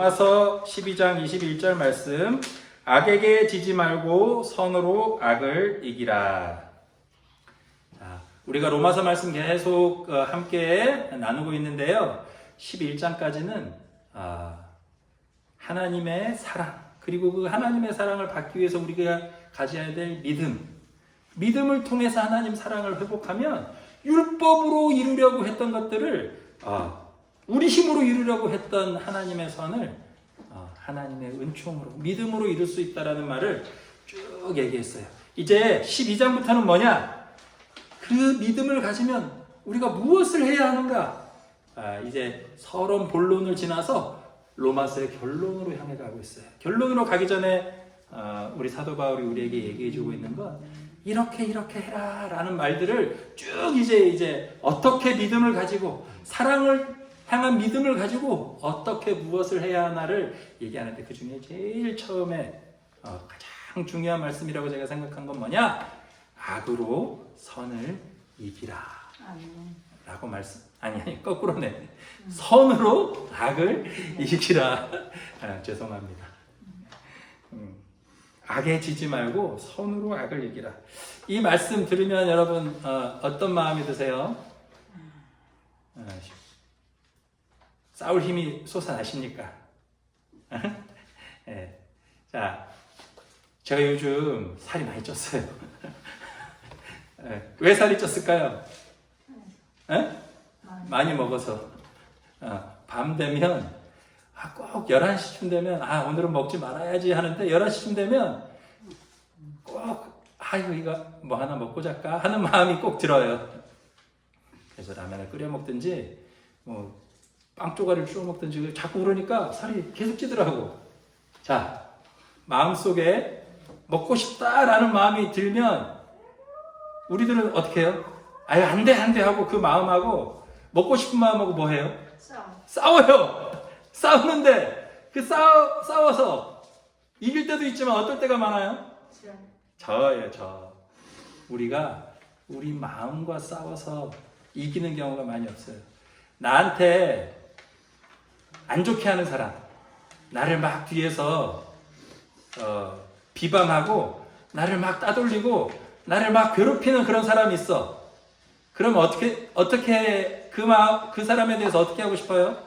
로마서 12장 21절 말씀 악에게 지지 말고 선으로 악을 이기라. 자, 우리가 로마서 말씀 계속 어, 함께 나누고 있는데요. 11장까지는 아, 하나님의 사랑 그리고 그 하나님의 사랑을 받기 위해서 우리가 가져야 될 믿음 믿음을 통해서 하나님 사랑을 회복하면 율법으로 이루려고 했던 것들을 아, 우리 힘으로 이루려고 했던 하나님의 선을 어, 하나님의 은총으로 믿음으로 이룰 수 있다라는 말을 쭉 얘기했어요. 이제 12장부터는 뭐냐? 그 믿음을 가지면 우리가 무엇을 해야 하는가? 아, 이제 서론 본론을 지나서 로마서의 결론으로 향해 가고 있어요. 결론으로 가기 전에 어, 우리 사도 바울이 우리에게 얘기해 주고 있는 건 이렇게 이렇게 해라라는 말들을 쭉 이제 이제 어떻게 믿음을 가지고 사랑을 향한 믿음을 가지고 어떻게 무엇을 해야 하나를 얘기하는데 그 중에 제일 처음에 어, 가장 중요한 말씀이라고 제가 생각한 건 뭐냐? 악으로 선을 이기라. 라고 말씀 아니 아니 거꾸로네. 선으로 악을 이기라. 아, 죄송합니다. 음, 악에 지지 말고 선으로 악을 이기라. 이 말씀 들으면 여러분 어, 떤 마음이 드세요? 어, 싸울 힘이 솟아나십니까? 예. 자 제가 요즘 살이 많이 쪘어요 예, 왜 살이 쪘을까요? 예? 많이 먹어서 어, 밤 되면 아, 꼭 11시쯤 되면 아 오늘은 먹지 말아야지 하는데 11시쯤 되면 꼭 아이고 이거 뭐 하나 먹고 잘까 하는 마음이 꼭 들어요 그래서 라면을 끓여 먹든지 뭐 빵 조가리를 주워 먹든지 자꾸 그러니까 살이 계속 찌더라고 자 마음속에 먹고 싶다라는 마음이 들면 우리들은 어떻게 해요? 아유 안 돼 안 돼 하고 그 마음하고 먹고 싶은 마음하고 뭐 해요? 싸움. 싸워요. 싸우는데 그 싸워 싸워서 이길 때도 있지만 어떨 때가 많아요? 전. 저예요 저. 우리가 우리 마음과 싸워서 이기는 경우가 많이 없어요. 나한테 안 좋게 하는 사람, 나를 막 뒤에서 어, 비방하고 나를 막 따돌리고 나를 막 괴롭히는 그런 사람이 있어. 그럼 어떻게 어떻게 그 마, 그 사람에 대해서 어떻게 하고 싶어요?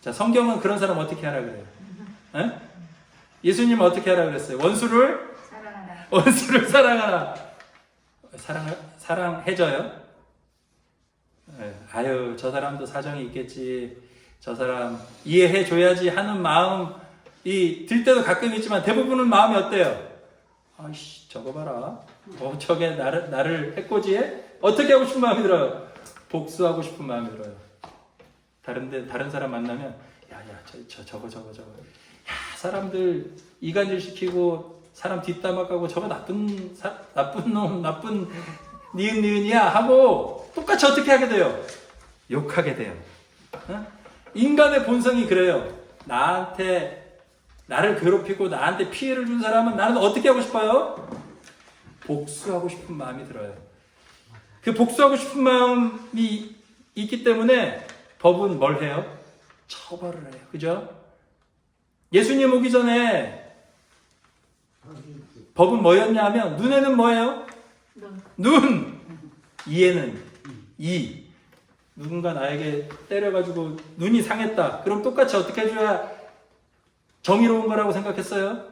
자, 성경은 그런 사람 어떻게 하라 그래요? 에? 예수님 은 어떻게 하라 그랬어요? 원수를 사랑하라. 원수를 사랑하라. 사랑 사랑해줘요? 예, 아유 저 사람도 사정이 있겠지. 저 사람 이해해 줘야지 하는 마음이 들 때도 가끔 있지만 대부분은 마음이 어때요? 아이씨 저거 봐라. 어 저게 나를 나를 해코지해? 어떻게 하고 싶은 마음이 들어요? 복수하고 싶은 마음이 들어요. 다른데 다른 사람 만나면 야야 저, 저 저거 저거 저거 야 사람들 이간질 시키고 사람 뒷담화 까고 저거 나쁜 사, 나쁜 놈 나쁜 니은 니은이야 하고 똑같이 어떻게 하게 돼요? 욕하게 돼요. 어? 인간의 본성이 그래요. 나한테 나를 괴롭히고 나한테 피해를 준 사람은 나는 어떻게 하고 싶어요? 복수하고 싶은 마음이 들어요. 그 복수하고 싶은 마음이 있기 때문에 법은 뭘 해요? 처벌을 해요. 그죠? 예수님 오기 전에 법은 뭐였냐 하면 눈에는 뭐예요? 눈. 눈! 이에는 이. 누군가 나에게 때려가지고 눈이 상했다. 그럼 똑같이 어떻게 해줘야 정의로운 거라고 생각했어요?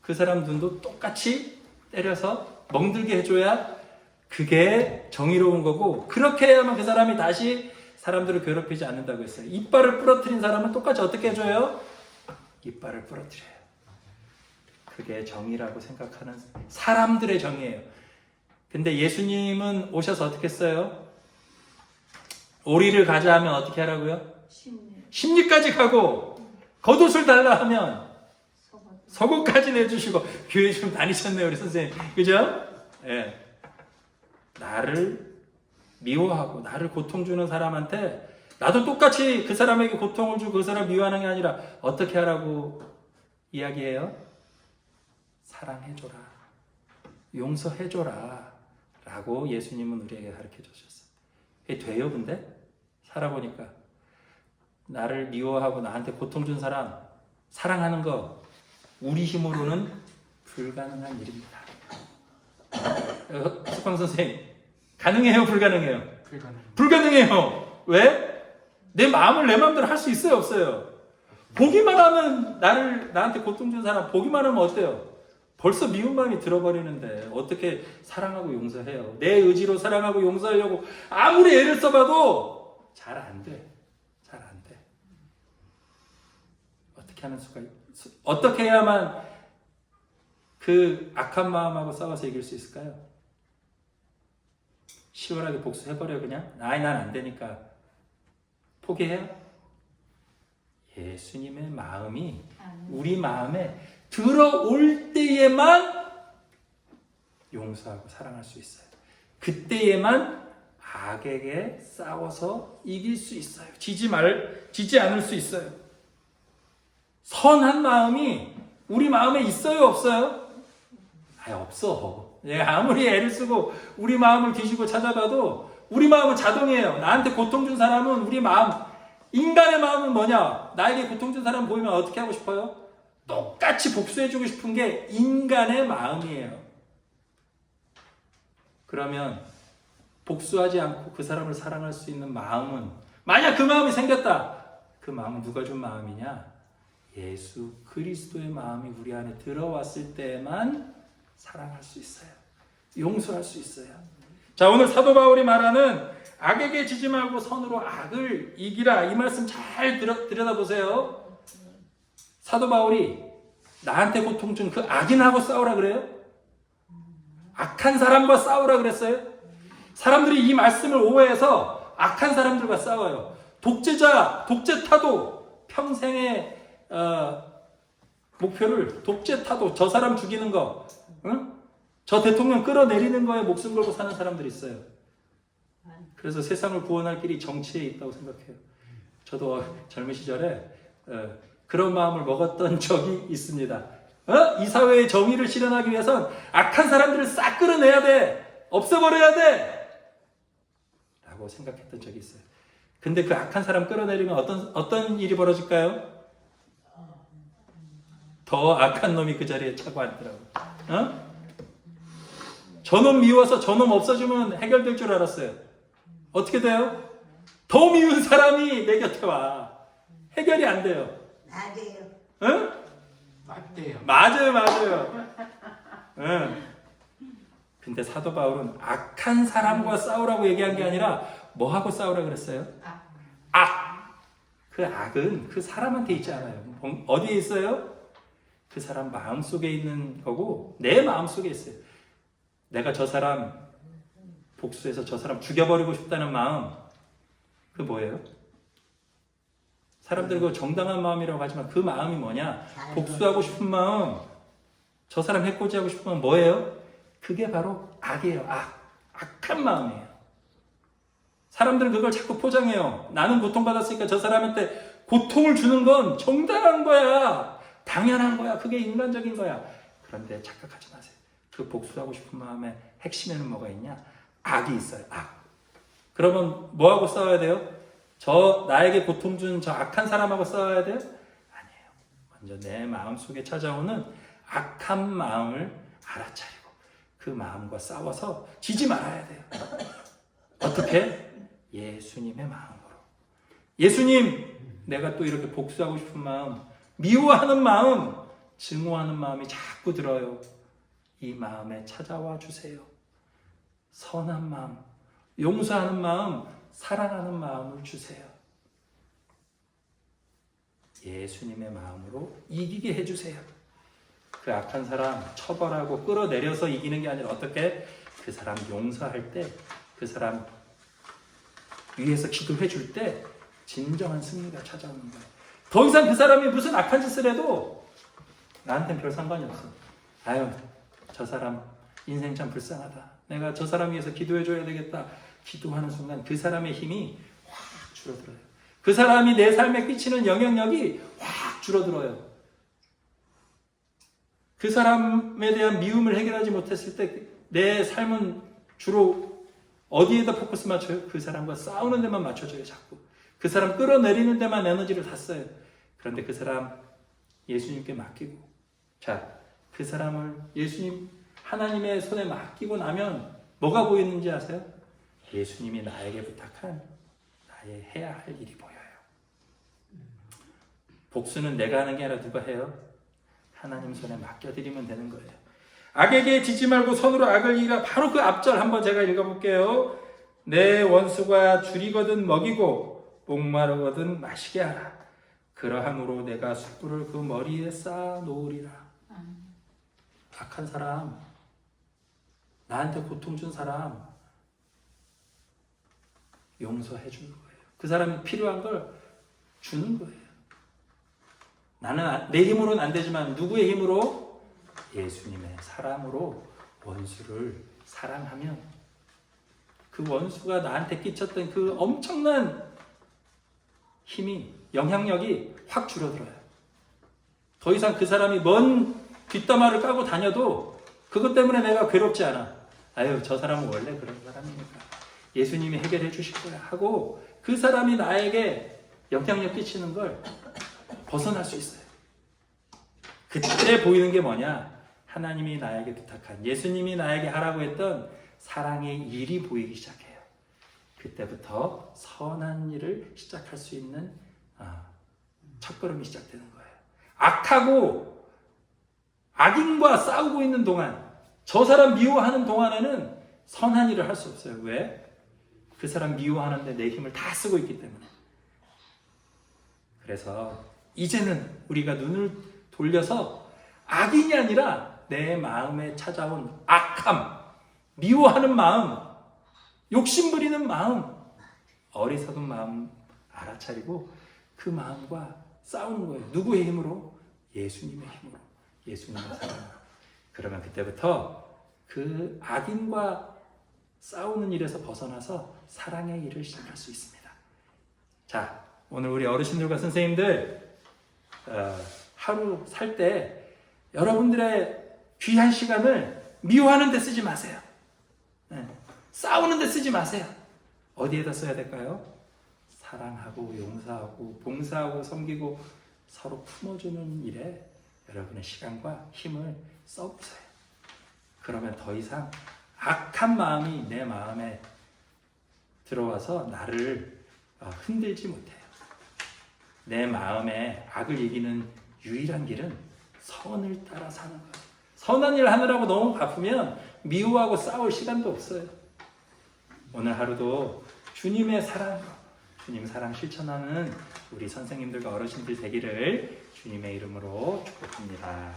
그 사람 눈도 똑같이 때려서 멍들게 해줘야 그게 정의로운 거고 그렇게 해야만 그 사람이 다시 사람들을 괴롭히지 않는다고 했어요. 이빨을 부러뜨린 사람은 똑같이 어떻게 해줘요? 이빨을 부러뜨려요. 그게 정의라고 생각하는 사람들의 정의예요. 근데 예수님은 오셔서 어떻게 했어요? 오리를 가자 하면 어떻게 하라고요? 심리. 심리까지 가고 겉옷을 달라 하면. 속옷까지 내주시고 교회 좀 다니셨네요 우리 선생님 그죠? 예. 나를 미워하고 나를 고통 주는 사람한테 나도 똑같이 그 사람에게 고통을 주고 그 사람 미워하는 게 아니라 어떻게 하라고 이야기해요? 사랑해줘라 용서해줘라 라고 예수님은 우리에게 가르쳐 주셨어요 돼요 근데? 살아보니까 나를 미워하고 나한테 고통 준 사람 사랑하는 거 우리 힘으로는 불가능한 일입니다. 어, 석광 선생님 가능해요, 불가능해요? 불가능. 불가능해요. 왜? 내 마음을 내 마음대로 할 수 있어요, 없어요? 보기만 하면 나를 나한테 고통 준 사람 보기만 하면 어때요? 벌써 미운 마음이 들어버리는데 어떻게 사랑하고 용서해요? 내 의지로 사랑하고 용서하려고 아무리 애를 써봐도 잘 안 돼. 잘 안 돼. 어떻게 하는 수가 있- 수- 어떻게 해야만 그 악한 마음하고 싸워서 이길 수 있을까요? 시원하게 복수해버려 그냥 아이 난 안 되니까 포기해요? 예수님의 마음이. 우리 마음에 들어올 때에만 용서하고 사랑할 수 있어요. 그때에만 악에게 싸워서 이길 수 있어요. 지지 말, 지지 않을 수 있어요. 선한 마음이 우리 마음에 있어요, 없어요? 아, 없어. 예, 아무리 애를 쓰고 우리 마음을 뒤지고 찾아봐도 우리 마음은 자동이에요. 나한테 고통 준 사람은 우리 마음, 인간의 마음은 뭐냐? 나에게 고통 준 사람 보이면 어떻게 하고 싶어요? 똑같이 복수해주고 싶은 게 인간의 마음이에요. 그러면 복수하지 않고 그 사람을 사랑할 수 있는 마음은 만약 그 마음이 생겼다. 그 마음은 누가 준 마음이냐? 예수 그리스도의 마음이 우리 안에 들어왔을 때만 사랑할 수 있어요. 용서할 수 있어요. 자, 오늘 사도 바울이 말하는 악에게 지지 말고 선으로 악을 이기라. 이 말씀 잘 들여, 들여다보세요. 사도 바울이 나한테 고통 준 그 악인하고 싸우라 그래요? 악한 사람과 싸우라 그랬어요? 사람들이 이 말씀을 오해해서 악한 사람들과 싸워요. 독재자, 독재 타도 평생의 어, 목표를 독재 타도 저 사람 죽이는 거, 응? 저 대통령 끌어내리는 거에 목숨 걸고 사는 사람들이 있어요. 그래서 세상을 구원할 길이 정치에 있다고 생각해요. 저도 젊은 시절에 어, 그런 마음을 먹었던 적이 있습니다. 어? 이 사회의 정의를 실현하기 위해선 악한 사람들을 싹 끌어내야 돼. 없애버려야 돼. 라고 생각했던 적이 있어요. 근데 그 악한 사람 끌어내리면 어떤, 어떤 일이 벌어질까요? 더 악한 놈이 그 자리에 차고 앉더라고. 어? 저놈 미워서 저놈 없어지면 해결될 줄 알았어요. 어떻게 돼요? 더 미운 사람이 내 곁에 와. 해결이 안 돼요. 나도요. 응? 맞대요. 맞아요, 맞아요. 응. 근데 사도 바울은 악한 사람과 싸우라고 얘기한 게 아니라 뭐하고 싸우라 그랬어요? 악. 악. 그 악은 그 사람한테 있지 않아요. 뭐, 어디에 있어요? 그 사람 마음 속에 있는 거고 내 마음 속에 있어요. 내가 저 사람 복수해서 저 사람 죽여버리고 싶다는 마음. 그 뭐예요? 사람들이 그 정당한 마음이라고 하지만 그 마음이 뭐냐? 복수하고 싶은 마음, 저 사람 해코지하고 싶은 마음 뭐예요? 그게 바로 악이에요. 악. 악한 마음이에요. 사람들은 그걸 자꾸 포장해요. 나는 고통받았으니까 저 사람한테 고통을 주는 건 정당한 거야. 당연한 거야. 그게 인간적인 거야. 그런데 착각하지 마세요. 그 복수하고 싶은 마음의 핵심에는 뭐가 있냐? 악이 있어요. 악. 그러면 뭐하고 싸워야 돼요? 저 나에게 고통 준 저 악한 사람하고 싸워야 돼요? 아니에요. 먼저 내 마음 속에 찾아오는 악한 마음을 알아차리고 그 마음과 싸워서 지지 말아야 돼요. 어떻게? 예수님의 마음으로. 예수님, 내가 또 이렇게 복수하고 싶은 마음, 미워하는 마음, 증오하는 마음이 자꾸 들어요. 이 마음에 찾아와 주세요. 선한 마음, 용서하는 마음, 사랑하는 마음을 주세요. 예수님의 마음으로 이기게 해주세요. 그 악한 사람 처벌하고 끌어내려서 이기는 게 아니라 어떻게 그 사람 용서할 때 그 사람 위해서 기도해 줄 때 진정한 승리가 찾아오는 거예요. 더 이상 그 사람이 무슨 악한 짓을 해도 나한테는 별 상관이 없어. 아유, 저 사람 인생 참 불쌍하다. 내가 저 사람 위해서 기도해 줘야 되겠다. 기도하는 순간 그 사람의 힘이 확 줄어들어요. 그 사람이 내 삶에 끼치는 영향력이 확 줄어들어요. 그 사람에 대한 미움을 해결하지 못했을 때 내 삶은 주로 어디에다 포커스 맞춰요? 그 사람과 싸우는 데만 맞춰줘요, 자꾸. 그 사람 끌어내리는 데만 에너지를 다 써요. 그런데 그 사람 예수님께 맡기고 자, 그 사람을 예수님 하나님의 손에 맡기고 나면 뭐가 보이는지 아세요? 예수님이 나에게 부탁한 나의 해야 할 일이 보여요. 복수는 내가 하는 게 아니라 누가 해요? 하나님 손에 맡겨드리면 되는 거예요. 악에게 지지 말고 손으로 악을 이기라. 바로 그 앞절 한번 제가 읽어볼게요. 내 원수가 줄이거든 먹이고 목마르거든 마시게 하라. 그러함으로 내가 숯불을 그 머리에 쌓아 놓으리라. 악한 사람, 나한테 고통 준 사람 용서해 주는 거예요. 그 사람이 필요한 걸 주는 거예요. 나는 아- 내 힘으로는 안 되지만 누구의 힘으로? 예수님의 사랑으로 원수를 사랑하면 그 원수가 나한테 끼쳤던 그 엄청난 힘이 영향력이 확 줄어들어요. 더 이상 그 사람이 먼 뒷담화를 까고 다녀도 그것 때문에 내가 괴롭지 않아. 아유, 저 사람은 원래 그런 사람이니까. 예수님이 해결해 주실 거야. 하고 그 사람이 나에게 영향력 끼치는 걸 벗어날 수 있어요. 그때 보이는 게 뭐냐? 하나님이 나에게 부탁한, 예수님이 나에게 하라고 했던 사랑의 일이 보이기 시작해요. 그때부터 선한 일을 시작할 수 있는 아, 첫걸음이 시작되는 거예요. 악하고 악인과 싸우고 있는 동안, 저 사람 미워하는 동안에는 선한 일을 할 수 없어요. 왜? 그 사람 미워하는데 내 힘을 다 쓰고 있기 때문에. 그래서 이제는 우리가 눈을 돌려서 악인이 아니라 내 마음에 찾아온 악함, 미워하는 마음, 욕심 부리는 마음, 어리석은 마음 알아차리고 그 마음과 싸우는 거예요. 누구의 힘으로? 예수님의 힘으로. 예수님의 사랑으로. 그러면 그때부터 그 악인과 싸우는 일에서 벗어나서 사랑의 일을 시작할 수 있습니다. 자, 오늘 우리 어르신들과 선생님들 어, 하루 살 때 여러분들의 귀한 시간을 미워하는 데 쓰지 마세요. 네. 싸우는 데 쓰지 마세요. 어디에다 써야 될까요? 사랑하고 용서하고 봉사하고 섬기고 서로 품어주는 일에 여러분의 시간과 힘을 써보세요. 그러면 더 이상 악한 마음이 내 마음에 들어와서 나를 어, 흔들지 못해요. 내 마음에 악을 이기는 유일한 길은 선을 따라 사는 거예요. 선한 일 하느라고 너무 바쁘면 미워하고 싸울 시간도 없어요. 오늘 하루도 주님의 사랑, 주님 사랑 실천하는 우리 선생님들과 어르신들 되기를 주님의 이름으로 축복합니다.